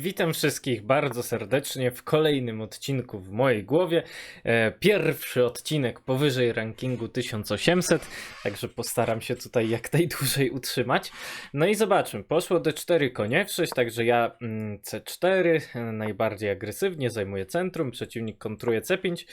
Witam wszystkich bardzo serdecznie w kolejnym odcinku w mojej głowie. E, pierwszy odcinek powyżej rankingu 1800, także postaram się tutaj jak najdłużej utrzymać. No i zobaczmy, poszło D4 konie w 6, także ja mm, C4 e, najbardziej agresywnie zajmuję centrum, przeciwnik kontruje C5.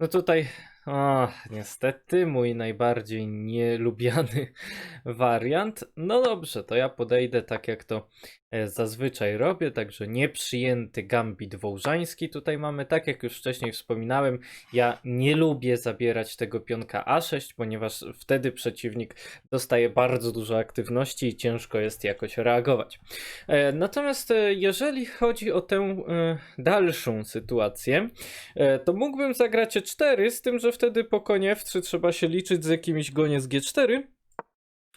No tutaj, o, niestety mój najbardziej nielubiany wariant. No dobrze, to ja podejdę tak jak to e, zazwyczaj robię, także nieprzyjęty gambit wołżański tutaj mamy, tak jak już wcześniej wspominałem, ja nie lubię zabierać tego pionka A6, ponieważ wtedy przeciwnik dostaje bardzo dużo aktywności i ciężko jest jakoś reagować. E, Natomiast e, jeżeli chodzi o tę dalszą sytuację, to mógłbym zagrać E4, z tym, że wtedy po konie F3 trzeba się liczyć z jakimś gonie z G4,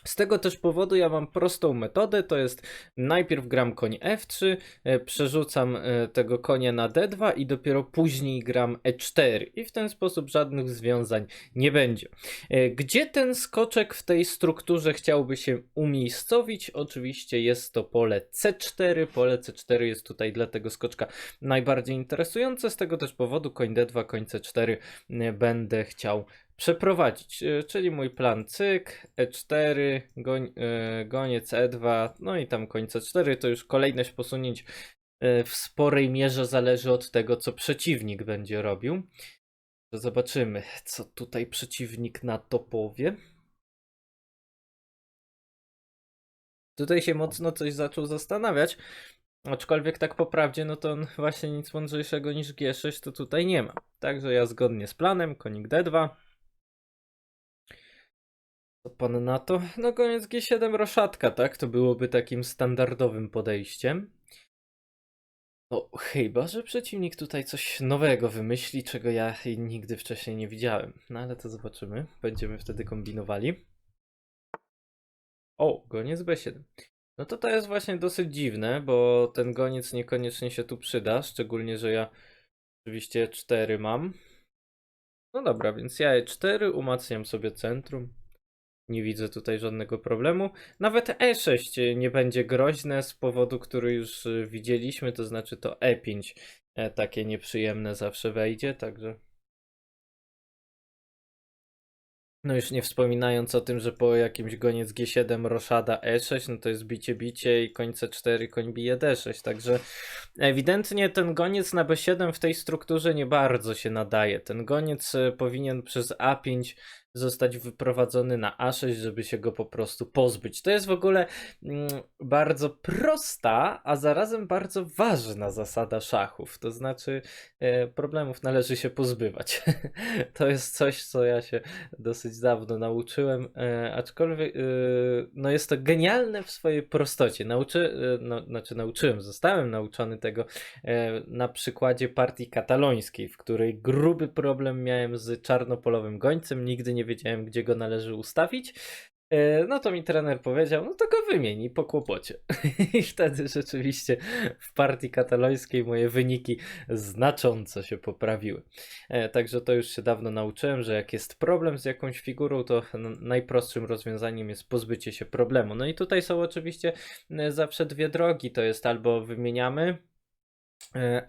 z tego też powodu ja mam prostą metodę, to jest najpierw gram koń F3, e, przerzucam e, tego konia na D2 i dopiero później gram E4 i w ten sposób żadnych związań nie będzie. E, Gdzie ten skoczek w tej strukturze chciałby się umiejscowić? Oczywiście jest to pole C4, pole C4 jest tutaj dla tego skoczka najbardziej interesujące, z tego też powodu koń D2, koń C4 e, będę chciał przeprowadzić, e, czyli mój plan cyk, E4, goń, e, goniec E2, no i tam koń C4, to już kolejność posunięć e, w sporej mierze zależy od tego, co przeciwnik będzie robił. Zobaczymy, co tutaj przeciwnik na to powie. Tutaj się mocno coś zaczął zastanawiać, aczkolwiek tak po prawdzie, no to on właśnie nic mądrzejszego niż G6 to tutaj nie ma. Także ja zgodnie z planem, konik D2. Co pan na to? No koniec G7 roszatka, tak? To byłoby takim standardowym podejściem. No chyba, że przeciwnik tutaj coś nowego wymyśli, czego ja nigdy wcześniej nie widziałem. No ale to zobaczymy. Będziemy wtedy kombinowali. O, goniec B7. No to to jest właśnie dosyć dziwne, bo ten goniec niekoniecznie się tu przyda, szczególnie, że ja oczywiście 4 mam. No dobra, więc ja E4 umacniam sobie centrum. Nie widzę tutaj żadnego problemu. Nawet E6 nie będzie groźne z powodu, który już y, widzieliśmy, to znaczy to E5 e, takie nieprzyjemne zawsze wejdzie, także. No już nie wspominając o tym, że po jakimś goniec G7 roszada E6, no to jest bicie bicie i koń C4, koń bije D6, także ewidentnie ten goniec na B7 w tej strukturze nie bardzo się nadaje. Ten goniec e, powinien przez A5 zostać wyprowadzony na A6, żeby się go po prostu pozbyć. To jest w ogóle mm, bardzo prosta, a zarazem bardzo ważna zasada szachów. To znaczy, e, problemów należy się pozbywać. to jest coś, co ja się dosyć dawno nauczyłem, e, aczkolwiek e, no jest to genialne w swojej prostocie. Nauczy, no, znaczy nauczyłem, zostałem nauczony tego na przykładzie partii katalońskiej, w której gruby problem miałem z czarnopolowym gońcem, nigdy nie wiedziałem, gdzie go należy ustawić. E, No to mi trener powiedział, no to go wymieni po kłopocie. I wtedy rzeczywiście w partii katalońskiej moje wyniki znacząco się poprawiły. E, Także to już się dawno nauczyłem, że jak jest problem z jakąś figurą, to najprostszym rozwiązaniem jest pozbycie się problemu. No i tutaj są oczywiście e, zawsze dwie drogi. To jest albo wymieniamy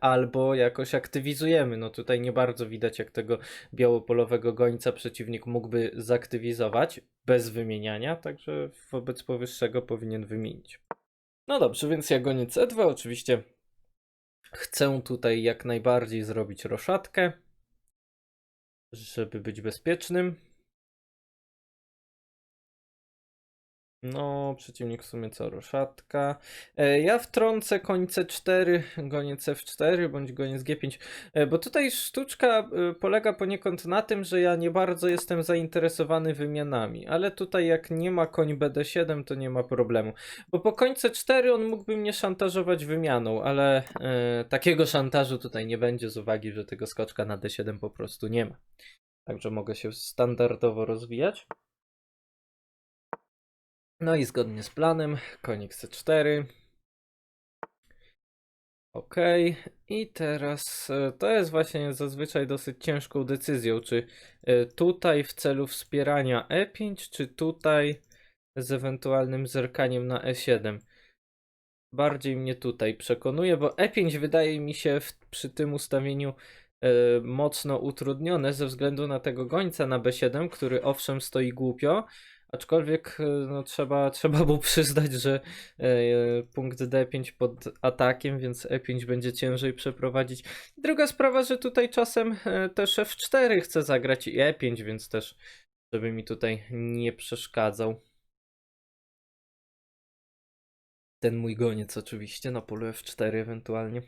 albo jakoś aktywizujemy. No tutaj nie bardzo widać, jak tego białopolowego gońca przeciwnik mógłby zaktywizować bez wymieniania, także wobec powyższego powinien wymienić. No dobrze, więc ja gonię C2, oczywiście chcę tutaj jak najbardziej zrobić roszadkę, żeby być bezpiecznym. No, przeciwnik w sumie co, roszatka. E, ja wtrącę koń C4, goniec F4 bądź goniec G5, e, bo tutaj sztuczka e, polega poniekąd na tym, że ja nie bardzo jestem zainteresowany wymianami, ale tutaj jak nie ma koń BD7, to nie ma problemu. Bo po koń C4 on mógłby mnie szantażować wymianą, ale e, takiego szantażu tutaj nie będzie z uwagi, że tego skoczka na D7 po prostu nie ma. Także mogę się standardowo rozwijać. No i zgodnie z planem, konik C4. Ok, i teraz e, to jest właśnie zazwyczaj dosyć ciężką decyzją, czy e, tutaj w celu wspierania E5, czy tutaj z ewentualnym zerkaniem na E7. bardziej mnie tutaj przekonuje, bo E5 wydaje mi się w, przy tym ustawieniu e, mocno utrudnione ze względu na tego gońca na B7, który owszem stoi głupio, aczkolwiek e, no, trzeba, trzeba mu przyznać, że e, punkt D5 pod atakiem, więc E5 będzie ciężej przeprowadzić. Druga sprawa, że tutaj czasem e, też F4 chce zagrać i E5, więc też żeby mi tutaj nie przeszkadzał. Ten mój goniec oczywiście na polu F4 ewentualnie.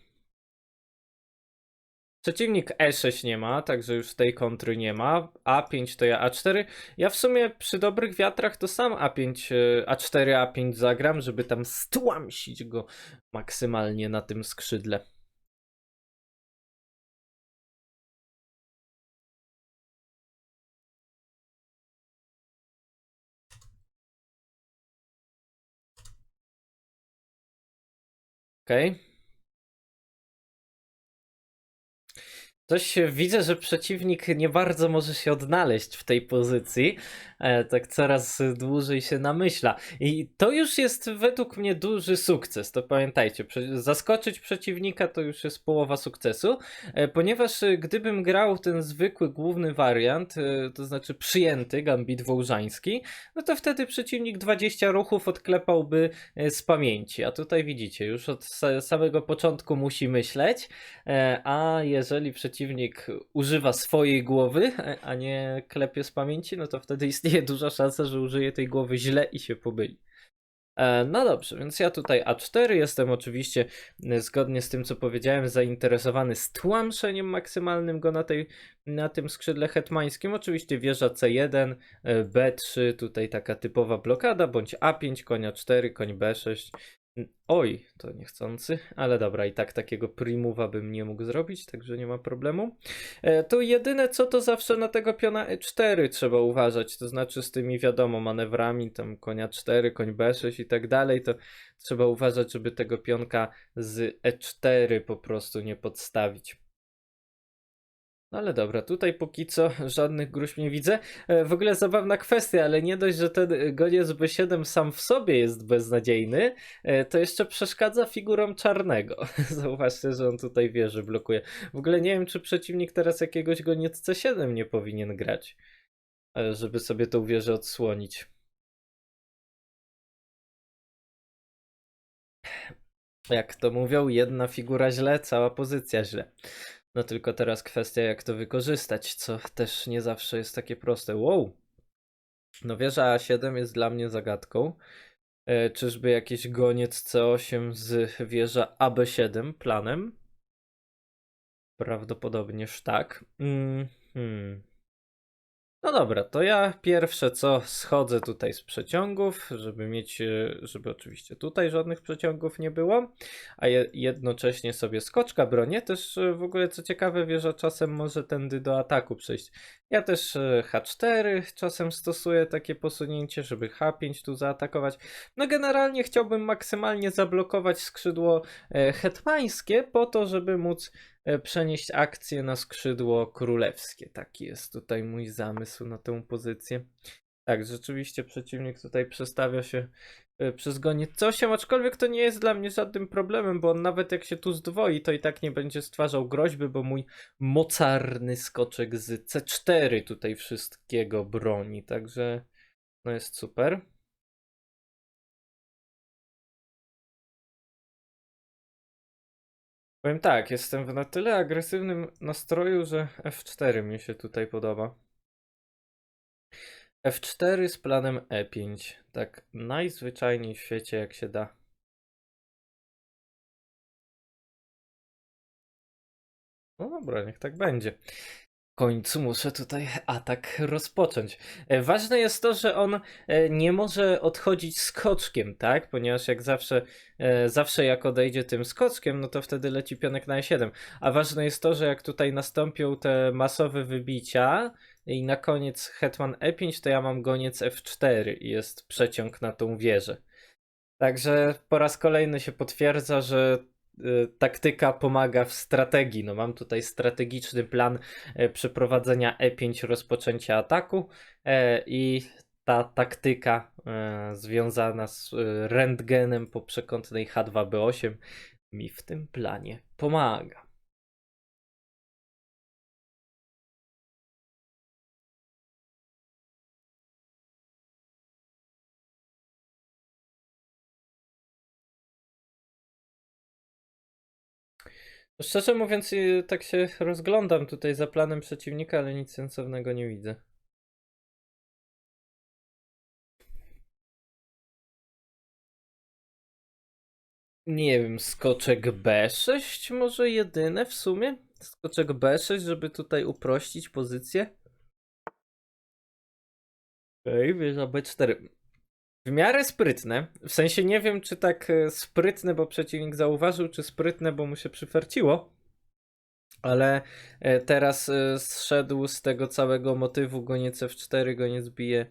Przeciwnik E6 nie ma, także już tej kontry nie ma. A5 to ja A4. Ja w sumie przy dobrych wiatrach to sam A5, e, A4, A5 zagram, żeby tam stłamsić go maksymalnie na tym skrzydle. Okej. Coś widzę, że przeciwnik nie bardzo może się odnaleźć w tej pozycji. E, tak coraz dłużej się namyśla. I to już jest według mnie duży sukces. To pamiętajcie, zaskoczyć przeciwnika to już jest połowa sukcesu, e, ponieważ e, gdybym grał ten zwykły główny wariant, to znaczy przyjęty gambit wołżański, no to wtedy przeciwnik 20 ruchów odklepałby z pamięci. A tutaj widzicie, już od sa- samego początku musi myśleć. A jeżeli przeciwnik używa swojej głowy, a nie klepie z pamięci, no to wtedy istnieje duża szansa, że użyje tej głowy źle i się pobyli. E, No dobrze, więc ja tutaj A4 jestem oczywiście e, zgodnie z tym, co powiedziałem, zainteresowany stłamszeniem maksymalnym go na, tej, na tym skrzydle hetmańskim. Oczywiście wieża C1, e, B3, tutaj taka typowa blokada, bądź A5, konia 4, koń B6. Oj, to niechcący, ale dobra, i tak takiego primuwa bym nie mógł zrobić, także nie ma problemu. E, to jedyne co to zawsze na tego piona E4 trzeba uważać, to znaczy z tymi wiadomo manewrami, tam konia 4, koń B6 i tak dalej, to trzeba uważać, żeby tego pionka z E4 po prostu nie podstawić. No ale dobra, tutaj póki co żadnych gruźb nie widzę. E, W ogóle zabawna kwestia, ale nie dość, że ten goniec B7 sam w sobie jest beznadziejny, e, to jeszcze przeszkadza figurom czarnego. Zauważcie, że on tutaj wieży blokuje. W ogóle nie wiem, czy przeciwnik teraz jakiegoś goniec C7 nie powinien grać, e, żeby sobie tą wieżę odsłonić. Jak to mówią, jedna figura źle, cała pozycja źle. No tylko teraz kwestia, jak to wykorzystać, co też nie zawsze jest takie proste. Wow! No wieża A7 jest dla mnie zagadką. E, czyżby jakiś goniec C8 z wieża AB7 planem? Prawdopodobnież tak. Mhm. No dobra, to ja pierwsze co schodzę tutaj z przeciągów, żeby mieć, e, żeby oczywiście tutaj żadnych przeciągów nie było, a je, jednocześnie sobie skoczka bronię. Też e, w ogóle co ciekawe, wieża czasem może tędy do ataku przejść. Ja też e, H4 czasem stosuję takie posunięcie, żeby H5 tu zaatakować. No generalnie chciałbym maksymalnie zablokować skrzydło hetmańskie po to, żeby móc przenieść akcję na skrzydło królewskie. Taki jest tutaj mój zamysł na tę pozycję. Tak, rzeczywiście przeciwnik tutaj przestawia się e, przez goniec C8, aczkolwiek to nie jest dla mnie żadnym problemem, bo on nawet jak się tu zdwoi, to i tak nie będzie stwarzał groźby, bo mój mocarny skoczek z C4 tutaj wszystkiego broni, także no jest super. Powiem tak, jestem w na tyle agresywnym nastroju, że F4 mi się tutaj podoba. F4 z planem E5. Tak najzwyczajniej w świecie jak się da. No dobra, niech tak będzie. Końcu muszę tutaj atak rozpocząć. E, Ważne jest to, że on e, nie może odchodzić skoczkiem, tak? Ponieważ jak zawsze, e, zawsze jak odejdzie tym skoczkiem, no to wtedy leci pionek na E7. A ważne jest to, że jak tutaj nastąpią te masowe wybicia i na koniec hetman E5, to ja mam goniec F4 i jest przeciąg na tą wieżę. Także po raz kolejny się potwierdza, że taktyka pomaga w strategii. No mam tutaj strategiczny plan e, przeprowadzenia E5 rozpoczęcia ataku e, i ta taktyka e, związana z rentgenem po przekątnej H2B8 mi w tym planie pomaga. Szczerze mówiąc, y, tak się rozglądam tutaj za planem przeciwnika, ale nic sensownego nie widzę. Nie wiem, skoczek B6 może jedyne w sumie? Skoczek B6, żeby tutaj uprościć pozycję? Okej, wieża B4. W miarę sprytne. W sensie nie wiem, czy tak e, sprytne, bo przeciwnik zauważył, czy sprytne, bo mu się przyferciło. Ale e, teraz e, zszedł z tego całego motywu goniec F4, goniec bije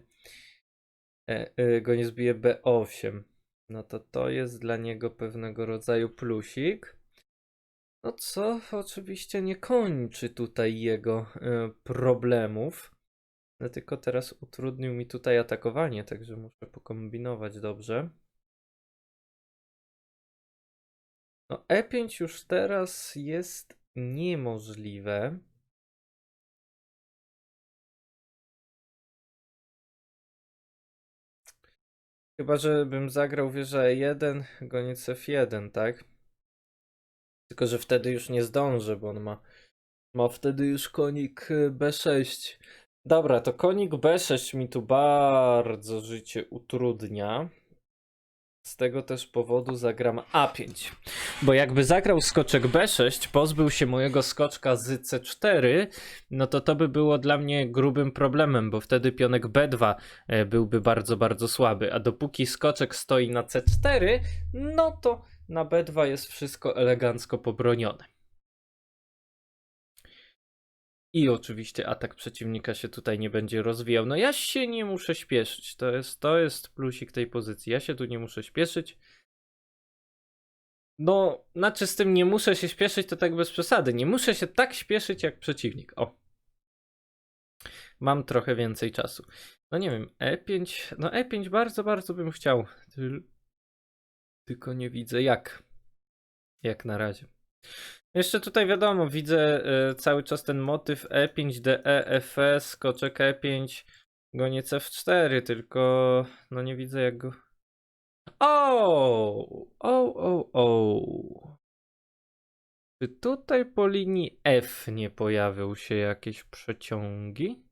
goniec bije B8. No to to jest dla niego pewnego rodzaju plusik. No co oczywiście nie kończy tutaj jego problemów. Tylko teraz utrudnił mi tutaj atakowanie, także muszę pokombinować dobrze. No E5 już teraz jest niemożliwe. Chyba, żebym zagrał wieżę E1, goniec F1, tak? Tylko, że wtedy już nie zdążę, bo on ma, ma wtedy już konik y, B6. Dobra, to konik B6 mi tu bardzo życie utrudnia. Z tego też powodu zagram A5. Bo jakby zagrał skoczek B6, pozbył się mojego skoczka z C4, no to to by było dla mnie grubym problemem, bo wtedy pionek B2 e, byłby bardzo, bardzo słaby. A dopóki skoczek stoi na C4, no to na B2 jest wszystko elegancko pobronione. I oczywiście atak przeciwnika się tutaj nie będzie rozwijał. No ja się nie muszę śpieszyć. To jest, to jest plusik tej pozycji. Ja się tu nie muszę śpieszyć. No, znaczy z tym nie muszę się śpieszyć, to tak bez przesady. Nie muszę się tak śpieszyć jak przeciwnik. O. Mam trochę więcej czasu. No nie wiem, E5. No E5 bardzo, bardzo bym chciał. Tyl- Tylko nie widzę jak. Jak na razie. Jeszcze tutaj wiadomo, widzę e, cały czas ten motyw E E5, DE, FS, skoczek E5, goniec F4, tylko no nie widzę jak go... O, o, o, o. Czy tutaj po linii F nie pojawią się jakieś przeciągi?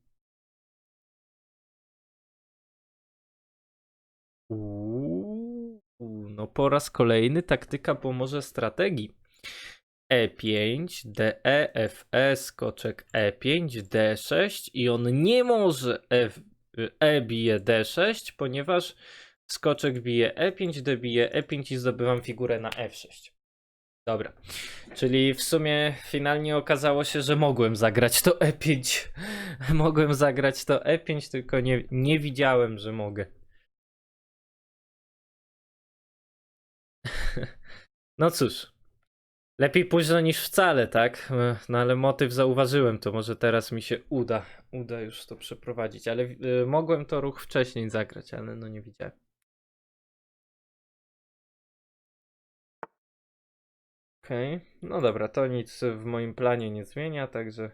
Uuu, no po raz kolejny taktyka pomoże strategii. E5, DE, FE, skoczek E5, D6 i on nie może F, E bije D6, ponieważ skoczek bije E5, D bije E5 i zdobywam figurę na F6. Dobra, czyli w sumie finalnie okazało się, że mogłem zagrać to E5. Mogłem zagrać to E5, tylko nie, nie widziałem, że mogę. No cóż, lepiej późno niż wcale, tak? E, No ale motyw zauważyłem, to może teraz mi się uda, uda już to przeprowadzić, ale y, mogłem to ruch wcześniej zagrać, ale no nie widziałem. Okej, no dobra, to nic w moim planie nie zmienia, także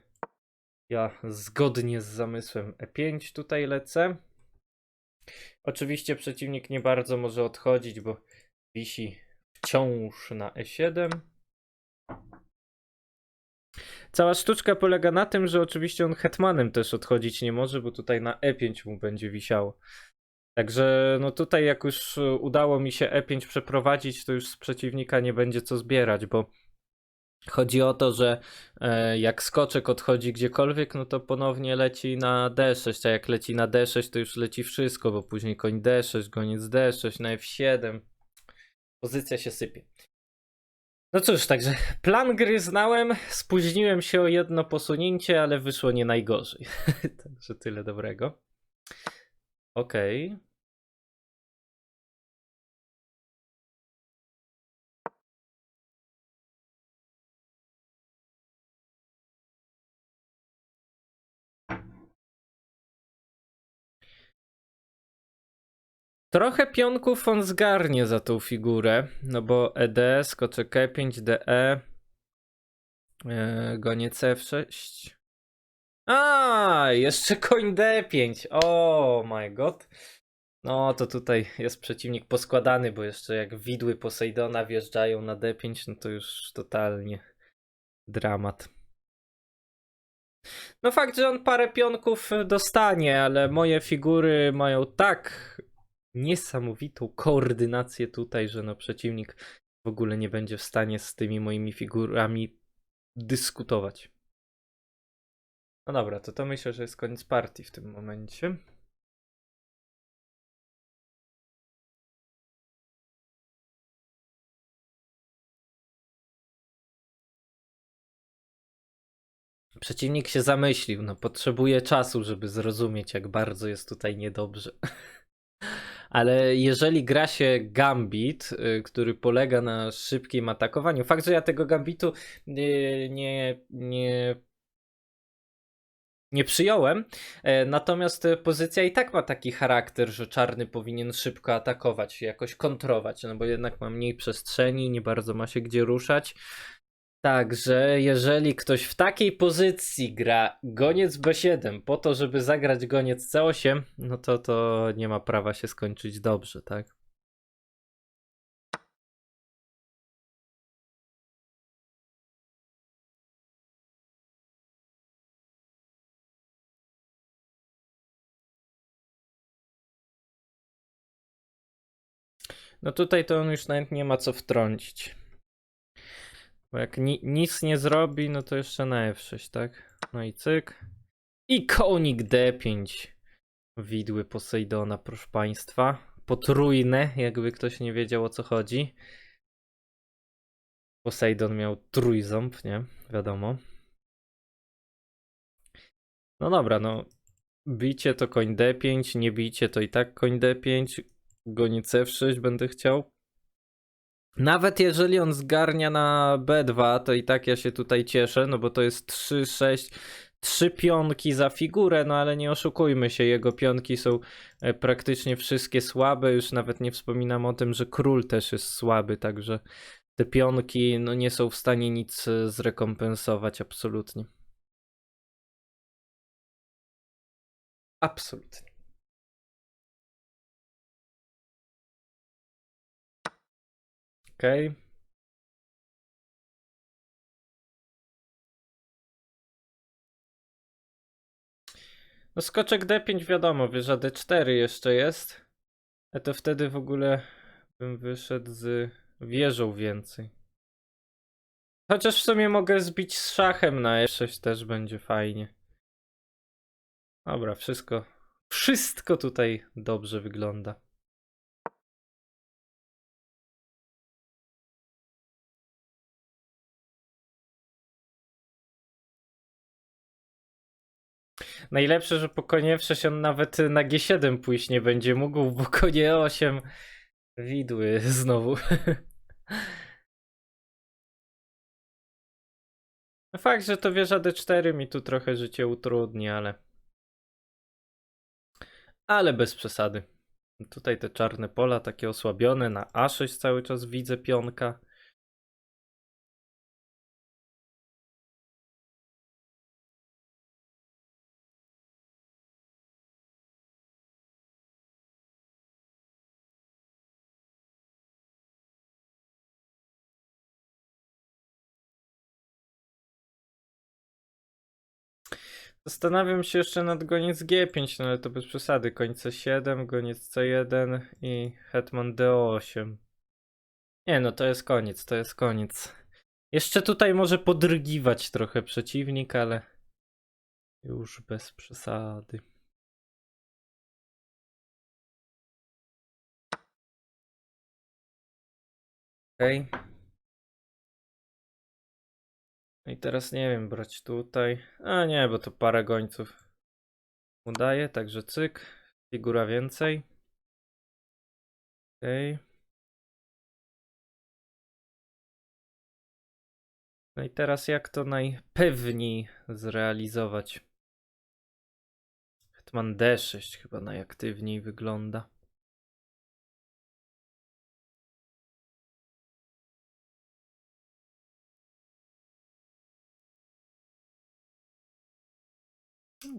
ja zgodnie z zamysłem E5 tutaj lecę. Oczywiście przeciwnik nie bardzo może odchodzić, bo wisi wciąż na E7. Cała sztuczka polega na tym, że oczywiście on hetmanem też odchodzić nie może, bo tutaj na E5 mu będzie wisiało. Także no tutaj jak już udało mi się E5 przeprowadzić, to już z przeciwnika nie będzie co zbierać, bo chodzi o to, że e, jak skoczek odchodzi gdziekolwiek, no to ponownie leci na D6, a jak leci na D6, to już leci wszystko, bo później koń D6, goniec D6, na F7. Pozycja się sypie. No cóż, także plan gry znałem, spóźniłem się o jedno posunięcie, ale wyszło nie najgorzej. także tyle dobrego. Okej. Trochę pionków on zgarnie za tą figurę, no bo ED, skoczek E5, DE, yy, goniec F6. A, jeszcze koń D5. Oh my god. No to tutaj jest przeciwnik poskładany, bo jeszcze jak widły Posejdona wjeżdżają na D5, no to już totalnie dramat. No fakt, że on parę pionków dostanie, ale moje figury mają tak niesamowitą koordynację tutaj, że no przeciwnik w ogóle nie będzie w stanie z tymi moimi figurami dyskutować. No dobra, to to myślę, że jest koniec partii w tym momencie. Przeciwnik się zamyślił, no potrzebuje czasu, żeby zrozumieć, jak bardzo jest tutaj niedobrze. Ale jeżeli gra się gambit, y, który polega na szybkim atakowaniu, fakt, że ja tego gambitu nie, nie, nie, nie przyjąłem, e, natomiast pozycja i tak ma taki charakter, że czarny powinien szybko atakować, jakoś kontrować, no bo jednak ma mniej przestrzeni, nie bardzo ma się gdzie ruszać. Także jeżeli ktoś w takiej pozycji gra goniec B7 po to, żeby zagrać goniec C8, no to to nie ma prawa się skończyć dobrze, tak? No tutaj to on już nawet nie ma co wtrącić. Bo jak ni nic nie zrobi, no to jeszcze na F6, tak? No i cyk. I konik D5. Widły Posejdona, proszę państwa. Potrójne, jakby ktoś nie wiedział o co chodzi. Posejdon miał trójząb, nie? Wiadomo. No dobra, no. Bicie to koń D5, nie bicie to i tak koń D5. Goniec F6 będę chciał. Nawet jeżeli on zgarnia na B2, to i tak ja się tutaj cieszę, no bo to jest 3, 6, 3 pionki za figurę, no ale nie oszukujmy się, jego pionki są e, praktycznie wszystkie słabe, już nawet nie wspominam o tym, że król też jest słaby, także te pionki no, nie są w stanie nic e, zrekompensować absolutnie. Absolutnie. Okej. No skoczek D5 wiadomo, wieża D4 jeszcze jest. A to wtedy w ogóle bym wyszedł z wieżą więcej. Chociaż w sumie mogę zbić z szachem na E6 też będzie fajnie. Dobra, wszystko. Wszystko tutaj dobrze wygląda. Najlepsze, że po konie F6 on nawet na G7 pójść nie będzie mógł, bo konie 8 widły znowu. No Fakt, że to wieża D4 mi tu trochę życie utrudni, ale. Ale bez przesady. Tutaj te czarne pola takie osłabione, na A6 cały czas widzę pionka. Zastanawiam się jeszcze nad goniec G5, no ale to bez przesady. Koń C7, goniec C1 i hetman D8. Nie no, to jest koniec, to jest koniec. Jeszcze tutaj może podrygiwać trochę przeciwnik, ale już bez przesady. Okej. No i teraz nie wiem, brać tutaj. A nie, bo to parę gońców udaje, także cyk. Figura więcej. Okej. No i teraz jak to najpewniej zrealizować? Hetman D6 chyba najaktywniej wygląda.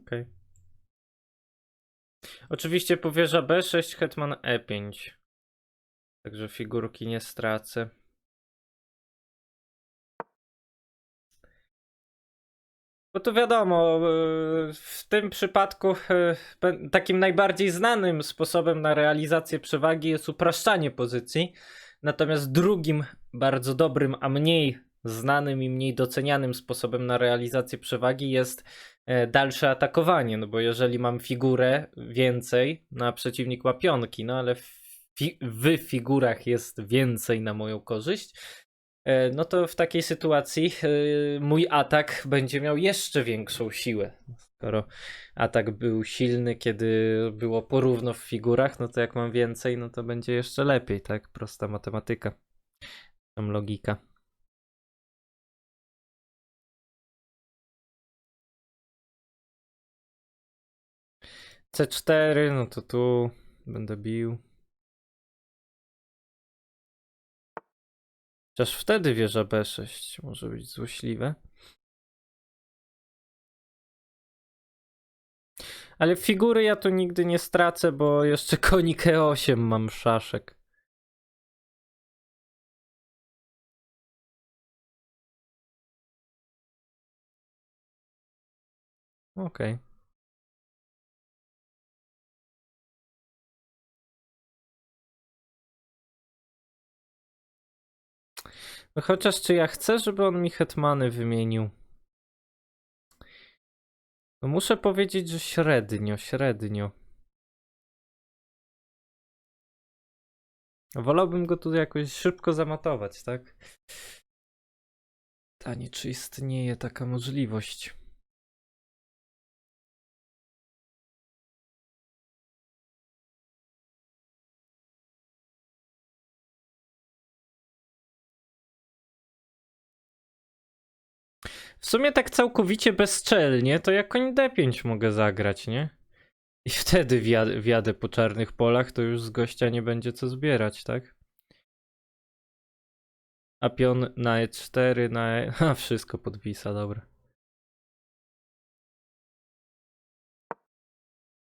Okej. Oczywiście powierza B6, hetman E5. Także figurki nie stracę. Bo to wiadomo, e, w tym przypadku pe- takim najbardziej znanym sposobem na realizację przewagi jest upraszczanie pozycji. Natomiast drugim bardzo dobrym, a mniej znanym i mniej docenianym sposobem na realizację przewagi jest e, dalsze atakowanie. No bo jeżeli mam figurę więcej, no a przeciwnik ma pionki, no ale fi- w figurach jest więcej na moją korzyść, e, no to w takiej sytuacji e, mój atak będzie miał jeszcze większą siłę. Skoro atak był silny, kiedy było porówno w figurach, no to jak mam więcej, no to będzie jeszcze lepiej, tak? Prosta matematyka. Tam logika. C4, no to tu będę bił. Chociaż wtedy wieża B6 może być złośliwe. Ale figury ja tu nigdy nie stracę, bo jeszcze konik E8 mam szaszek. Okej. No chociaż czy ja chcę, żeby on mi hetmany wymienił? No muszę powiedzieć, że średnio, średnio. Wolałbym go tu jakoś szybko zamatować, tak? Pytanie, czy istnieje taka możliwość? W sumie tak całkowicie bezczelnie, to ja koń D5 mogę zagrać, nie? I wtedy wjadę, po czarnych polach, to już z gościa nie będzie co zbierać, tak? A pion na E4, na E... A, wszystko podwisa, dobra.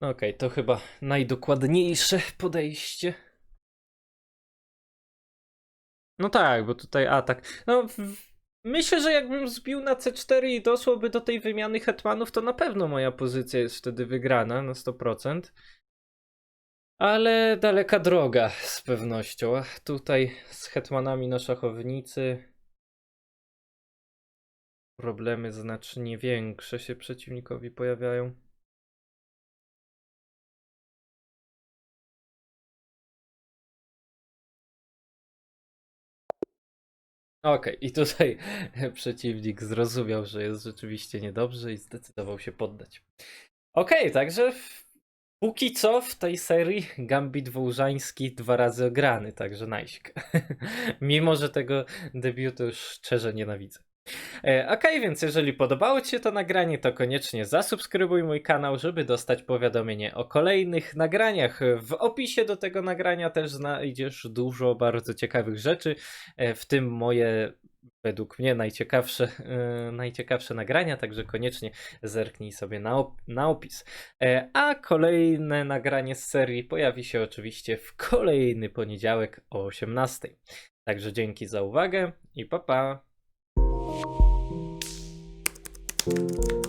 Okej, to chyba najdokładniejsze podejście. No tak, bo tutaj atak. No, myślę, że jakbym zbił na C4 i doszłoby do tej wymiany hetmanów, to na pewno moja pozycja jest wtedy wygrana na 100%. Ale daleka droga z pewnością. Tutaj z hetmanami na szachownicy problemy znacznie większe się przeciwnikowi pojawiają. Okej, i tutaj przeciwnik zrozumiał, że jest rzeczywiście niedobrze i zdecydował się poddać. Okej, także póki co w tej serii Gambit Wołżański dwa razy ograny, także najsik. Mimo, że tego debiutu już szczerze nienawidzę. E, Okej, więc jeżeli podobało Ci się to nagranie, to koniecznie zasubskrybuj mój kanał, żeby dostać powiadomienie o kolejnych nagraniach. W opisie do tego nagrania też znajdziesz dużo bardzo ciekawych rzeczy, e, w tym moje według mnie najciekawsze, e, najciekawsze nagrania, także koniecznie zerknij sobie na, op- na opis. A kolejne nagranie z serii pojawi się oczywiście w kolejny poniedziałek o 18. Także dzięki za uwagę i pa pa. Música